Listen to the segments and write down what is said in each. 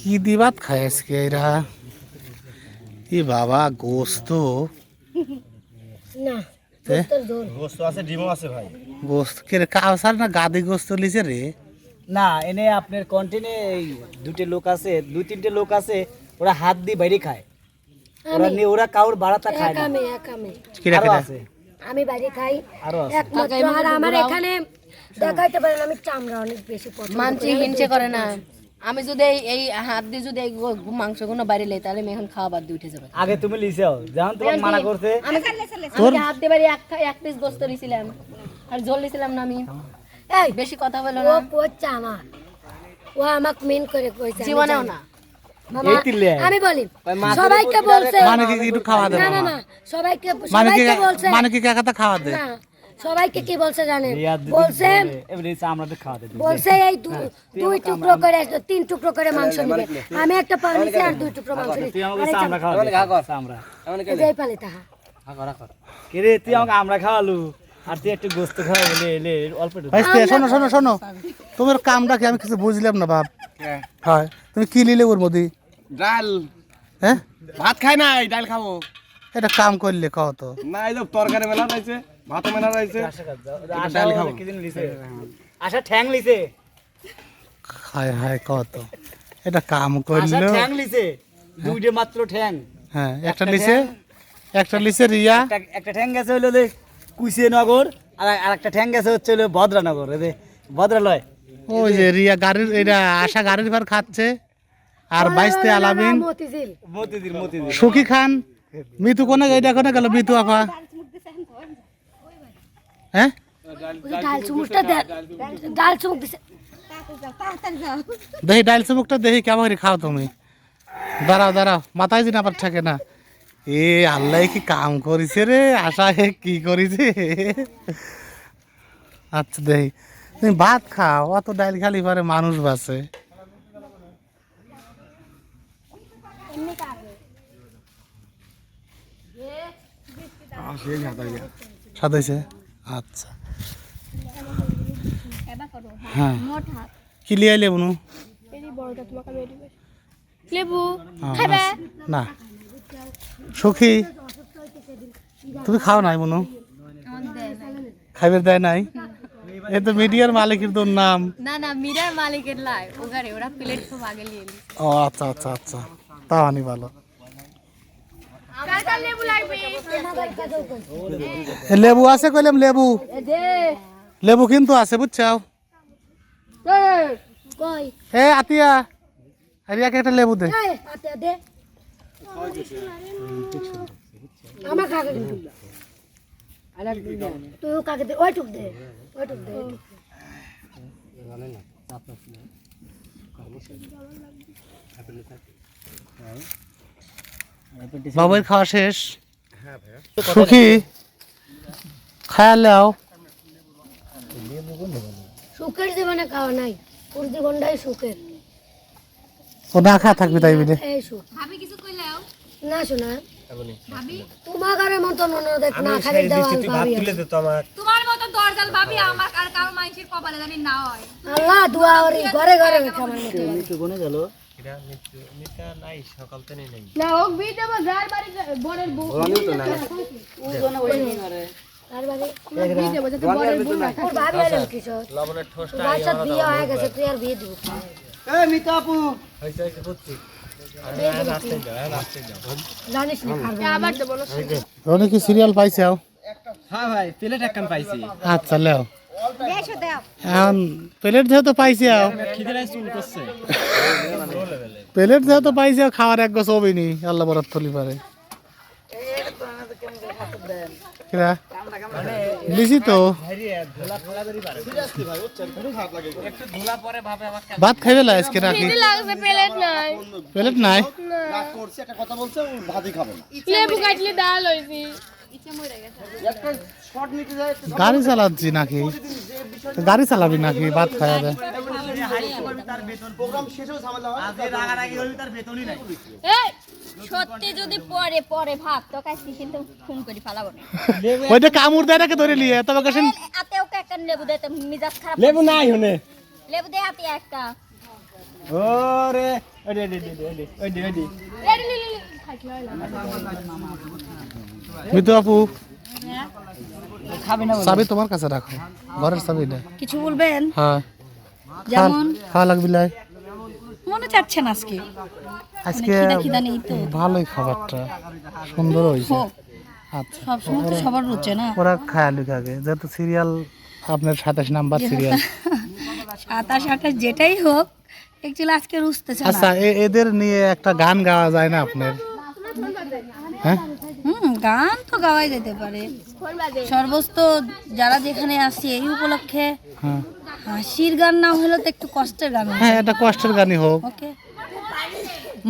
কি দিবাত খায় আজকে এরা? ই বাবা গোস্ত। না তে? গোস্ত আছে ডিমও আছে ভাই। গোস্ত। কে কাউসার না গাদি গোস্ত লিছে রে? না এনে আপনার কন্টিনে এই লোক আছে দুই তিনটে লোক আছে ওরা হাত দিয়ে বাইরে খায়। ওরা নিয়ে ওরা কাউর বাড়াতা খায় না। আমি এক আমি কিরা আরও কিরা আছে। আমি বাইরে খাই। একমাত্র আর আমার এখানে দেখাইতে পারেন আমি চামড়া অনেক বেশি পছন্দ মানছি হিংসে করে না। আমি যদি এই হাত দিয়ে যদি গো- মাংসগুলো বাইরে লাই তাহলে আমি এখন খাওয়া বাদ দিয়ে উঠে যাবে। আগে তুমি লিছেও যখন তোমার মানা করছে। আমি হাত দিয়ে বাইরে এক এক পিস গোস্ত নিয়েছিলাম আর ঝোল নিয়েছিলাম না আমি। এই বেশি কথা বলো না। ও করছে আমার। ও আমাকে মেন করে কইছে আমি জীবনেও। না। আমি বলি সবাইকে বলছে মানে কি একটু খাওয়া দেবে না না না সবাইকে মানে সবাইকে বলছে মানে কি কাকাতা খাওয়া দে। না সবাইকে কি বলছে জানেন? বলছে বলছে এই দুই টুকরো করে তিন টুকরো করে মাংস নিবে। আমি একটা পাও নিছি আর দুই টুকরো মাংস নিছি। যাই পালে তাহা। কে রে তুই আমাকে আমরা খাওয়ালু? আর তুই একটু গোস্ত খাওয়া বলে এলে অল্প একটু ভাই শোনো শোনো শোনো। তোমার কামটা কি আমি কিছু বুঝলাম না বাপ? হয়। তুমি কি লিলে ওর মধ্যে? ডাল। হ্যাঁ? ভাত খাই নাই ডাল খাব। এটা কাম করলে কও তো না এই যে তরকারি মেলা রয়েছে ভাতও মেলা রয়েছে। আশা কি দিন লিছে? আশা ঠ্যাং লিছে? হায় হায় কও তো এটা কাম আশা ঠ্যাং লিছে? দুইটে মাত্র ঠ্যাং। হ্যাঁ একটা লিছে একটা লিছে রিয়া। একটা- ঠ্যাং গেছে হলো যে কুশিয়ানগর আর আর একটা ঠ্যাং গেছে হচ্ছে হলো ভদ্রানগর যে ভদ্রালয়। ওই যে রিয়া গাড়ির এটা আশা গাড়ির ভার খাচ্ছে। আর বাইশতে আলামিন। সুখী খান। মিতু কোনে এইটা কোনে গেল? মিতু আপা। হ্যাঁ? যে ডাল চুমুকটা দে। ডাল চুমুক দিছে। দেখি ডাইল চুমুকটা দেখি কেমন খাও তুমি? দাঁড়াও দাঁড়াও মাথায় দিন আবার থাকে না। এ আল্লাহ কি কাম করিছে রে? আশা হে কি করিছে? আচ্ছা দেখি তুমি ভাত খাও অত ডাইল খালি পারে মানুষ বাঁচে সাদাইছে আচ্ছা। হ্যাঁ। কি লিয়ে লেবু। নু লেবু না। সখী তুমি খাও নাই মনু খাইবার দেয় নাই? এ তো মিডিয়ার মালিকের তোর নাম। না না মিরার মালিকের লাই। ওখানে ওরা প্লেট সব আগে নিয়ে ও আচ্ছা আচ্ছা আচ্ছা। তাও আনি ভালো এ, লেবু আছে কইলাম লেবু লেবু কিন্তু আছে বুঝছাও কই এ আতিয়া রিয়াকে একটা লেবু দে এই হাতে দে আমার কাকে দে তুই কাকে দে ওইটুক দে ওইটুক দে ওইটুক। বাবুর খাওয়া শেষ। সুখী? খায়ালেও সুখের জীবনে খাওয়া নাই। ওর জীবনটাই সুখের। ও না খা থাকবি তাই বিলে? এই সুখ। না শোনা। তোমার ঘরের মতন না খালি দেওয়া ভাবি আছে। দে তো আমার। তোমার মতো দরজাল ভাবি আমার আর কারও মানুষের কপালে জানি না হয়। আল্লাহ দোয়া ওরি ঘরে ঘরে রেখে আমার মতো একটু কোনে গেল না ওক বিতে বা যার বাড়ি বরের বউ। তার বাড়ি ওর ভাবি এলেন কিশোর ভাই সাথে বিয়ে হয়ে গেছে তুই আর বিয়ে দিব। জানিস না খাবে রনি কি সিরিয়াল পাইছাও হ্যাঁ ভাই প্লেট একখান পাইছি। আচ্ছা লেও। এখন প্লেট যেহেতু পাইছি প্লেট যেহেতু পাইছি খাওয়ার এক গোছ হবি নি আল্লাহ বরাত থলি পারে। কিরা? লিছি তো। ভাত খাইবে লা আজকে নাকি প্লেট নাই। লেবু কাটলে ডাল হইছি গাড়ি চালাচ্ছি নাকি? গাড়ি চালাবি নাকি ভাত খাওয়া দেয় সত্যি যদি পরে পরে ভাত তো কাছে কিন্তু খুন করে ফেলাবো না। ওইটা কামড় দেয় নাকি ধরে নিয়ে? তবে কাছে আতে ওকে একটা লেবু দে তো মিজাজ খারাপ লেবু নাই হনে লেবু দে হাতে একটা। ওরে মিতু আপু না। চাবি তোমার কাছে রাখো ঘরের চাবিটা কিছু বলবেন? হ্যাঁ। যেমন? খাওয়া লাগবি লাই। মনে চাচ্ছেন আজকে? আজকে নেই তো? ভালোই খাবারটা সুন্দর হয়েছে। আচ্ছা সবসময় তো সবার রুচে না? ওরা খায়ালি আগে। যেহেতু সিরিয়াল আপনার সাতাশ নাম্বার সিরিয়াল সাতাশ আঠাশ যেটাই হোক একচুয়ালি আজকে রুচতেছে না আচ্ছা এদের নিয়ে একটা গান গাওয়া যায় না আপনার? হ্যাঁ? হুম গান তো গাওয়াই যেতে পারে। সর্বস্ত যারা যেখানে আসি এই উপলক্ষে হ্যাঁ। হাসির গান না হলেও তো একটু কষ্টের গান হ্যাঁ এটা কষ্টের গানই হোক। ওকে।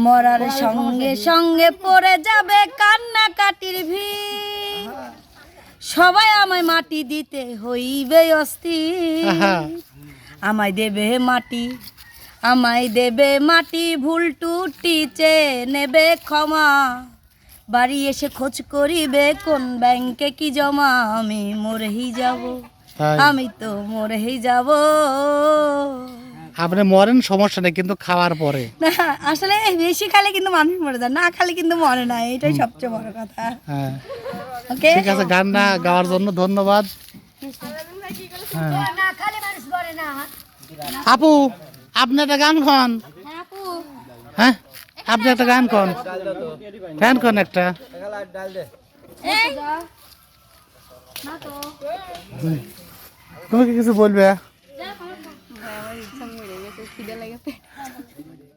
মরার সঙ্গে সঙ্গে পড়ে যাবে কান্না কাটির ভিড়। সবাই আমায় মাটি দিতে হইবে অস্থির। আমায় দেবে মাটি। আমায় দেবে মাটি ভুল টুটিছে নেবে ক্ষমা। বাড়ি এসে খোঁজ করিবে কোন ব্যাংকে কি জমা। আমি মরেই যাব আমি তো মরেই যাব। আপনি মরেন সমস্যা নেই কিন্তু খাওয়ার পরে। না আসলে বেশি খালে কিন্তু মানুষ মরে যায় না খালে কিন্তু মরে না এটাই সবচেয়ে বড় কথা। হ্যাঁ। ওকে ঠিক আছে গানটা গাওয়ার জন্য ধন্যবাদ। হ্যাঁ। না খালি মানুষ করে না। আপু! আপনি একটা গান খন হ্যাঁ আপনি একটা গান খন গান খন একটা। তুমি কি কিছু বলবে?